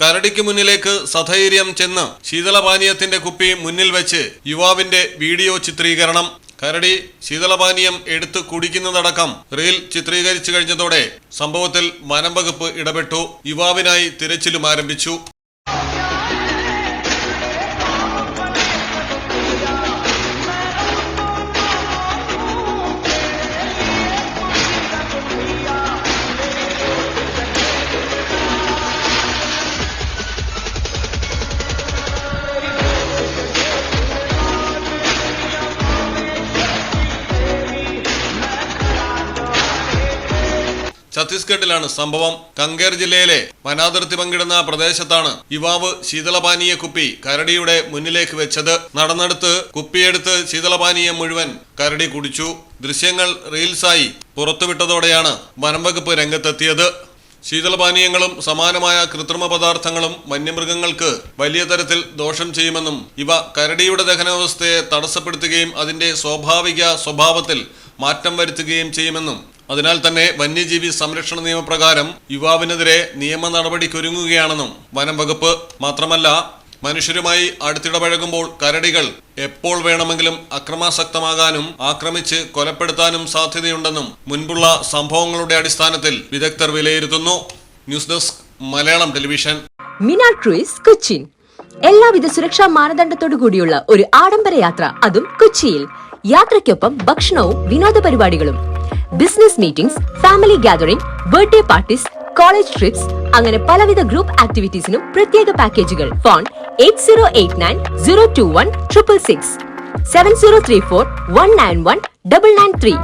കരടിക്ക് മുന്നിലേക്ക് സധൈര്യം ചെന്ന് ശീതളപാനീയത്തിന്റെ കുപ്പി മുന്നിൽ വെച്ച് യുവാവിന്റെ വീഡിയോ ചിത്രീകരണം. കരടി ശീതളപാനീയം എടുത്ത് കുടിക്കുന്നതടക്കം റീൽ ചിത്രീകരിച്ചു കഴിഞ്ഞതോടെ സംഭവത്തിൽ വനം വകുപ്പ് ഇടപെട്ടു. യുവാവിനായി തിരച്ചിലും ആരംഭിച്ചു. ഛത്തീസ്ഗഡിലാണ് സംഭവം. കങ്കേർ ജില്ലയിലെ വനാതിർത്തി പങ്കിടുന്ന പ്രദേശത്താണ് യുവാവ് ശീതളപാനീയ കുപ്പി കരടിയുടെ മുന്നിലേക്ക് വെച്ചത്. നടന്നെടുത്ത് കുപ്പിയെടുത്ത് ശീതളപാനീയം മുഴുവൻ കരടി കുടിച്ചു. ദൃശ്യങ്ങൾ റീൽസായി പുറത്തുവിട്ടതോടെയാണ് വനംവകുപ്പ് രംഗത്തെത്തിയത്. ശീതളപാനീയങ്ങളും സമാനമായ കൃത്രിമ പദാർത്ഥങ്ങളും വന്യമൃഗങ്ങൾക്ക് വലിയ തരത്തിൽ ദോഷം ചെയ്യുമെന്നും ഇവ കരടിയുടെ ദഹനാവസ്ഥയെ തടസ്സപ്പെടുത്തുകയും അതിന്റെ സ്വാഭാവിക സ്വഭാവത്തിൽ മാറ്റം വരുത്തുകയും ചെയ്യുമെന്നും അതിനാൽ തന്നെ വന്യജീവി സംരക്ഷണ നിയമപ്രകാരം യുവാവിനെതിരെ നിയമ നടപടിക്കൊരുങ്ങുകയാണെന്നും വനം വകുപ്പ് മാത്രമല്ല മനുഷ്യരുമായി അടുത്തിടപഴകുമ്പോൾ കരടികൾ എപ്പോൾ വേണമെങ്കിലും അക്രമാസക്തമാകാനും ആക്രമിച്ച് കൊലപ്പെടുത്താനും സാധ്യതയുണ്ടെന്നും മുൻപുള്ള സംഭവങ്ങളുടെ അടിസ്ഥാനത്തിൽ വിദഗ്ധർ വിലയിരുത്തുന്നു. News desk Malayalam television. Minar cruise Cochin. എല്ലാവിധ സുരക്ഷാ മാനദണ്ഡത്തോടു കൂടിയുള്ള ഒരു ആഡംബര യാത്ര അതും കൊച്ചിയിൽ. യാത്രയ്ക്കൊപ്പം ഭക്ഷണവും വിനോദ പരിപാടികളും. Business meetings family gathering birthday parties college trips അങ്ങനെ പലവിധ ഗ്രൂപ്പ് ആക്ടിവിറ്റീസിനും പ്രത്യേക പാക്കേജുകൾ phone eight zero eight nine zero two one triple six seven zero three four one nine one double nine three